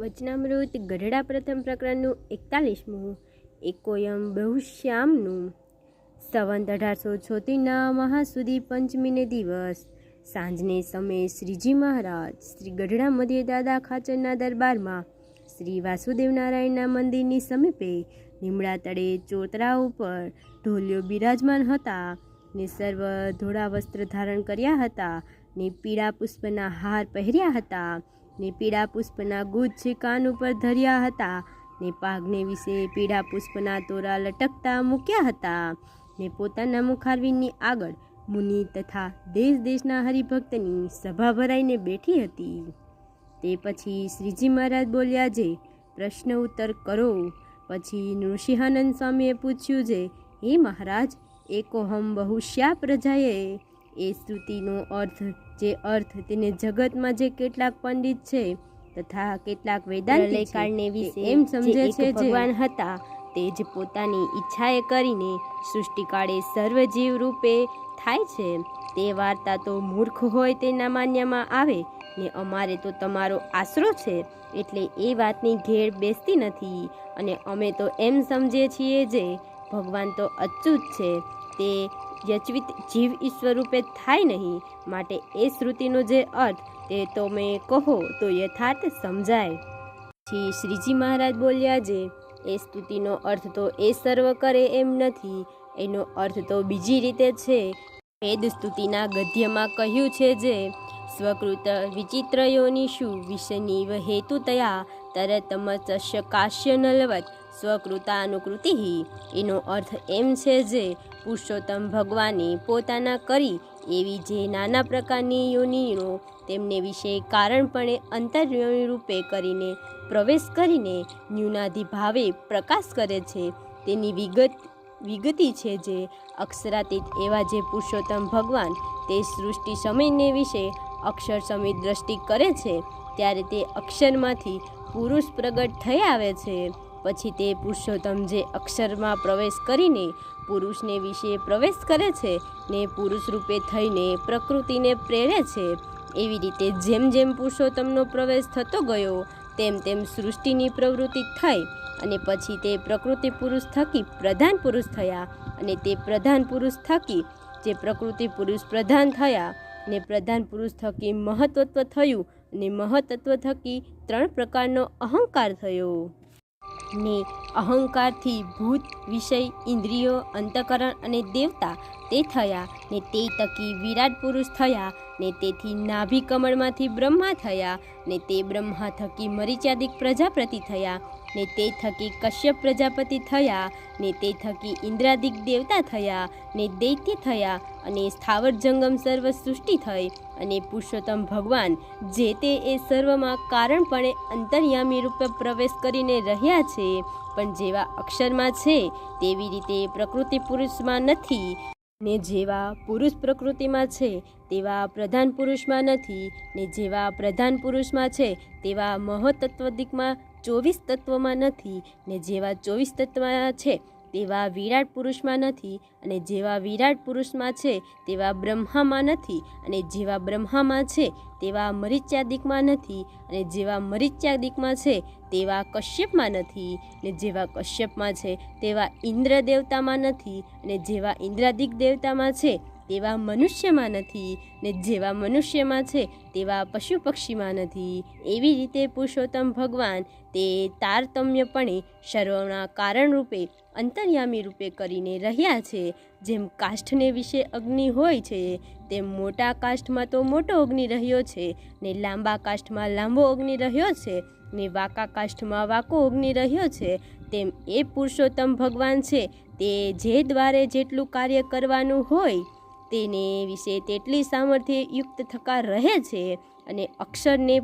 વચનામૃત ગઢડા પ્રથમ પ્રકરણનું એકતાલીસમું, એકોયમ બહુશ્યામનું. સંવંત અઢારસો છોતેરના મહાસુદી પંચમીને દિવસ. સાંજને સમયે શ્રીજી મહારાજ શ્રી ગઢડા મધ્ય દાદા ખાચરના દરબારમાં શ્રી વાસુદેવ નારાયણના મંદિરની સમીપે લીમડા તળે ચોતરા ઉપર ઢોલિયો બિરાજમાન હતા ને સર્વ ધોળા વસ્ત્ર ધારણ કર્યા હતા ને પીળા પુષ્પના હાર પહેર્યા હતા. ને પીળા પુષ્પના ગુચ્છ કાન ઉપર ધર્યા હતા ને પાઘને વિશે પીળા પુષ્પના તોરા લટકતા મૂક્યા હતા ને પોતાના મુખારવીની આગળ મુનિ તથા દેશ દેશના હરિભક્તની સભા ભરાઈને બેઠી હતી. તે પછી શ્રીજી મહારાજ બોલ્યા જે, પ્રશ્ન ઉત્તર કરો. પછી નૃસિંહાનંદ સ્વામીએ પૂછ્યું છે હે મહારાજ, એકોહમ બહુશ્યા પ્રજાએ એ સ્તુતિનો અર્થ જે અર્થ તેને જગતમાં જે કેટલાક પંડિત છે તથા કેટલાક વેદાંતિકાળને વિશે એમ સમજે છે ભગવાન હતા તે જ પોતાની ઈચ્છાએ કરીને સૃષ્ટિકાળે સર્વજીવ રૂપે થાય છે. તે વાર્તા તો મૂર્ખ હોય તેના માન્યમાં આવે ને અમારે તો તમારો આશરો છે એટલે એ વાતની ઘેર બેસતી નથી. અને અમે તો એમ સમજીએ છીએ જે ભગવાન તો અચૂત છે તે યચવિત જીવ ઈશ્વરૂપે થાય નહીં. માટે એ શ્રુતિનો જે અર્થ, તે તો મેં કહો તો યથાર્થ સમજાય. પછી શ્રીજી મહારાજ બોલ્યા જે, એ સ્તુતિનો અર્થ તો એ સર્વ કરે એમ નથી. એનો અર્થ તો બીજી રીતે છે. વેદ સ્તુતિના ગદ્યમાં કહ્યું છે જે, સ્વકૃત વિચિત્રયોની શું વિષનીવ હેતુતયા તરતમચસ્ય કાશ્ય નલવત સ્વકૃતાનુકૃતિ એનો અર્થ એમ છે જે પુરુષોત્તમ ભગવાને પોતાના કરી એવી જે નાના પ્રકારની યોનિઓ તેમને વિશે કારણપણે અંતર્યોની રૂપે કરીને પ્રવેશ કરીને ન્યૂનાધિ ભાવે પ્રકાશ કરે છે. તેની વિગત, વિગતિ છે જે અક્ષરાતીત એવા જે પુરુષોત્તમ ભગવાન તે સૃષ્ટિ સમયને વિશે અક્ષર સમય દ્રષ્ટિ કરે છે, ત્યારે તે અક્ષરમાંથી પુરુષ પ્રગટ થઈ આવે છે. પછી તે પુરુષોત્તમ જે અક્ષરમાં પ્રવેશ કરીને પુરુષને વિશે પ્રવેશ કરે છે ને પુરુષ રૂપે થઈને પ્રકૃતિને પ્રેરે છે, એવી રીતે જેમ જેમ પુરુષોત્તમનો પ્રવેશ થતો ગયો, તેમ તેમ સૃષ્ટિની પ્રવૃત્તિ થઈ અને પછી તે પ્રકૃતિ પુરુષ થકી પ્રધાન પુરુષ થયા અને તે પ્રધાન પુરુષ થકી જે પ્રકૃતિ પુરુષ પ્રધાન થયા ને પ્રધાન પુરુષ થકી મહત્વત્વ થયું અને મહત્ત્વ થકી ત્રણ પ્રકારનો અહંકાર થયો. ને અહંકારથી ભૂત, વિષય, ઇન્દ્રિયો, અંતકરણ અને દેવતા તે થયા ને તે તકી વિરાટ પુરુષ થયા ને તેથી નાભી કમળમાંથી બ્રહ્મા થયા ને તે બ્રહ્મા થકી મરીચાદિક પ્રજાપતિ થયા. ને તે થકી કશ્યપ પ્રજાપતિ થયા, ને તે થકી ઇન્દ્રાદિક દેવતા થયા, ને દૈત્ય થયા અને સ્થાવર જંગમ સર્વ સૃષ્ટિ થઈ અને પુરુષોત્તમ ભગવાન, જે તે એ સર્વમાં કારણપણે અંતર્યામી રૂપે પ્રવેશ કરીને રહ્યા છે, પણ જેવા અક્ષરમાં છે, તેવી રીતે પ્રકૃતિ પુરુષમાં નથી. ને જેવા પુરુષ પ્રકૃતિમાં છે, તેવા પ્રધાન પુરુષમાં નથી, ને જેવા પ્રધાન પુરુષમાં છે, તેવા મહતત્વદિકમાં ચોવીસ તત્વમાં નથી, ને જેવા ચોવીસ તત્વમાં છે તેવા વિરાટ પુરુષમાં નથી અને જેવા વિરાટ પુરુષમાં છે, તેવા બ્રહ્મામાં નથી અને જેવા બ્રહ્મામાં છે, તેવા મરિચ્યાદિકમાં નથી અને જેવા મરિચ્યાદિકમાં છે, તેવા કશ્યપમાં નથી ને જેવા કશ્યપમાં છે, તેવા ઇન્દ્ર દેવતામાં નથી અને જેવા ઇન્દ્રાદિક દેવતામાં છે તેવા મનુષ્યમાં નથી ને જેવા મનુષ્યમાં છે તેવા પશુ પક્ષીમાં નથી. એવી રીતે પુરુષોત્તમ ભગવાન તે તારતમ્યપણે સર્વના કારણરૂપે અંતર્યામી રૂપે કરીને રહ્યા છે. જેમ કાષ્ઠને વિશે અગ્નિ હોય છે, તેમ મોટા કાષ્ઠમાં તો મોટો અગ્નિ રહ્યો છે, ને લાંબા કાષ્ઠમાં લાંબો અગ્નિ રહ્યો છે, ને વાકા કાષ્ઠમાં વાકો અગ્નિ રહ્યો છે, તેમ એ પુરુષોત્તમ ભગવાન છે તે જે દ્વારે જેટલું કાર્ય કરવાનું હોય તેને વિશે તેટલી સામર્થ્ય યુક્ત થકા રહે છે અને અક્ષરને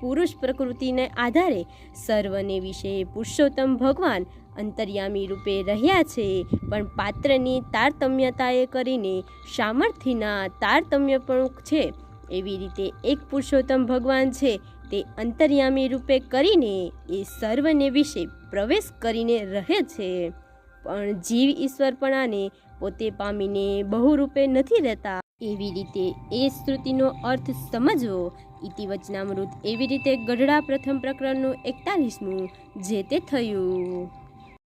પુરુષ પ્રકૃતિને આધારે સર્વને વિશે પુરુષોત્તમ ભગવાન અંતર્યામી રૂપે રહ્યા છે. પણ પાત્રની તારતમ્યતાએ કરીને સામર્થ્યના તારતમ્ય પણ છે. એવી રીતે એક પુરુષોત્તમ ભગવાન છે તે અંતર્યામી રૂપે કરીને એ સર્વને વિશે પ્રવેશ કરીને રહે છે. પણ જીવ ઈશ્વરપણાને પોતે પામીને બહુરૂપે નથી રહેતા. એવી રીતે એ શ્રુતિનો અર્થ સમજવો. ઇતિવચનામૃત એવી રીતે ગઢડા પ્રથમ પ્રકરણનું એકતાલીસમું, જે તે થયું.